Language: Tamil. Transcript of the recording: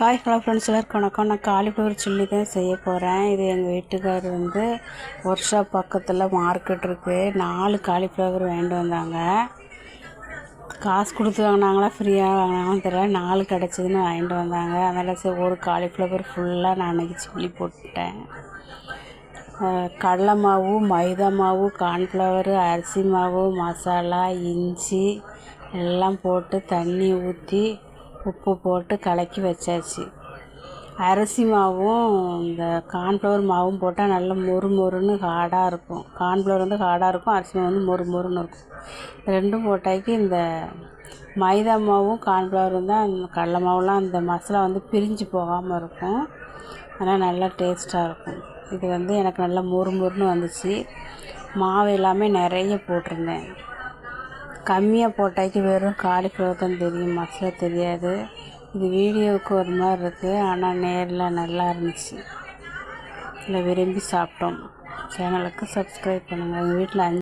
ஹாய் ஹலோ ஃப்ரெண்ட்ஸ் எல்லாருக்கும் வணக்கம். நான் காலிஃப்ளவர் சில்லி தான் செய்ய போகிறேன் இது எங்கள் வீட்டுக்கார் வந்து ஒர்க் ஷாப் பக்கத்தில் மார்க்கெட் இருக்குது நாலு காலிஃப்ளவர் வாங்கிட்டு வந்தாங்க. காசு கொடுத்து வாங்கினாங்களா ஃப்ரீயாக வாங்கினாங்கன்னு தெரியல. நாலு கிடச்சிதுன்னு வாங்கிட்டு வந்தாங்க. அதனால் சரி ஒரு காலிஃப்ளவர் ஃபுல்லாக நான் அன்றைக்கி சில்லி போட்டுட்டேன் கடலை மாவு மைதா மாவு கார்ன்ஃப்ளவர் அரிசி மாவு மசாலா இஞ்சி எல்லாம் போட்டு தண்ணி ஊற்றி உப்பு போட்டு கலக்கி வச்சாச்சு. அரிசி மாவும் இந்த கார்ன்ஃப்ளவர் மாவும் போட்டால் நல்லா மொறு மொறுன்னு ஹார்டாக இருக்கும். கார்ன்ஃப்ளவர் வந்து ஹார்டாக இருக்கும் அரிசி மாவு வந்து மொறு மொறுன்னு இருக்கும். ரெண்டும் போட்டாக்கி இந்த மைதா மாவும் கார்ன்ஃப்ளவரும் தான் கடல கடலை மாவுலாம் அந்த மசாலா வந்து பிரிஞ்சு போகாமல் இருக்கும். ஆனால் நல்லா டேஸ்ட்டாக இருக்கும். இது வந்து எனக்கு நல்லா மொறு மொறுன்னு வந்துச்சு. மாவு எல்லாமே நிறைய போட்டிருந்தேன். கம்மியாக போட்டாக்கி வெறும் காலிஃப்ளவர் தான் தெரியும். மசாலா தெரியாது. இது வீடியோவுக்கு ஒரு மாதிரி இருக்குது ஆனால் நேரில் நல்லா இருந்துச்சு. இல்லை விரும்பி சாப்பிட்டோம். சேனலுக்கு சப்ஸ்கிரைப் பண்ணுங்கள் எங்கள் வீட்டில் அஞ்சு